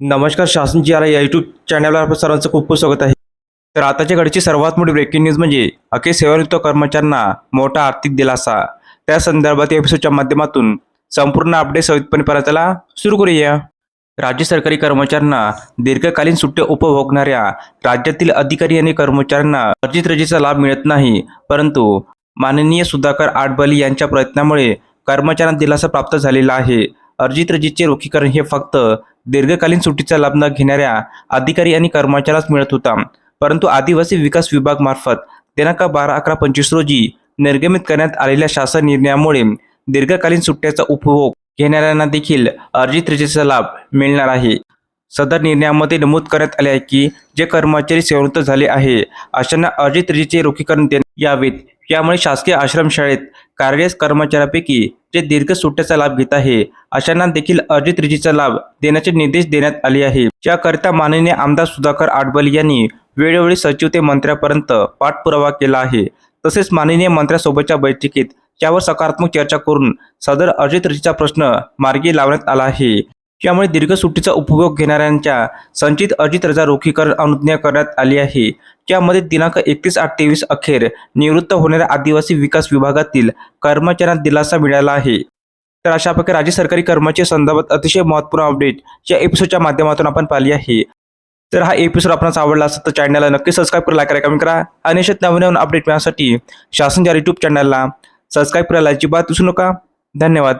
नमस्कार शासन जी आला या यूट्यूब चॅनलवर आपलं सर्वांचं खूप खूप स्वागत आहे. तर आताच्या घडीची सर्वात मोठी ब्रेकिंग न्यूज म्हणजे अखेर सेवानिवृत्त कर्मचाऱ्यांना मोठा आर्थिक दिलासा. त्या संदर्भात या एपिसोडच्या माध्यमातून संपूर्ण अपडेट सवितपणे परतायला सुरू करूया. राज्य सरकारी कर्मचाऱ्यांना दीर्घकालीन सुट्ट्या उपभोगणाऱ्या राज्यातील अधिकारी आणि कर्मचाऱ्यांना अर्जित रजेचा लाभ मिळत नाही. परंतु माननीय सुधाकर आडबली यांच्या प्रयत्नामुळे कर्मचाऱ्यांना दिलासा प्राप्त झालेला आहे. अर्जित रजेचे रोखीकरण हे फक्त दीर्घकालीन सुट्टीचा लाभ न घेणाऱ्या अधिकारी आणि कर्मचाऱ्यास मिळत होता. परंतु आदिवासी विकास विभाग मार्फत दिनांक बारा अकरा पंचवीस रोजी निर्गमित करण्यात आलेल्या शासन निर्णयामुळे दीर्घकालीन सुट्ट्याचा उपभोग घेणाऱ्यांना देखील अर्जित रजेचा लाभ मिळणार आहे. सदर निर्णयामध्ये नमूद करण्यात आले आहे की जे कर्मचारी सेवानिवृत्त झाले आहे अशांना अर्जित रजेचे रोखीकरण देण्यात यावेत. यामुळे शासकीय आश्रमशाळेत कार्यरत कर्मचाऱ्यापैकी जे दीर्घ सुट्ट्याचा लाभ घेत आहे अशांना देखील अर्जित रिजीचा लाभ देण्याचे निर्देश देण्यात आले आहे. याकरिता माननीय आमदार सुधाकर आडबल यांनी वेळोवेळी सचिव ते मंत्र्यापर्यंत पाठपुरावा केला आहे. तसेच माननीय मंत्र्यासोबतच्या बैठकीत त्यावर सकारात्मक चर्चा करून सदर अर्जित रजेचा प्रश्न मार्गी लावण्यात आला आहे. यामुळे दीर्घ सुट्टीचा उपभोग घेणाऱ्यांच्या संचित अर्जित रजा रोखीकरण अनुज्ञा करण्यात आली आहे. यामध्ये दिनांक एकतीस आठ तेवीस अखेर निवृत्त होणाऱ्या आदिवासी विकास विभागातील कर्मचाऱ्यांना दिलासा मिळाला आहे. तर अशा प्रकारे राज्य सरकारी कर्मचारी संदर्भात अतिशय महत्त्वपूर्ण अपडेट या एपिसोडच्या माध्यमातून आपण पाहिली आहे. तर हा एपिसोड आपणास आवडला असेल तर चॅनलला नक्की सबस्क्राईब करा लाईक करा कमेंट करा आणि अशाच नवीन नवीन अपडेट मिळण्यासाठी शासन या यूट्यूब चॅनलला सबस्क्राईब करायला अजिबात विसरू नका. धन्यवाद.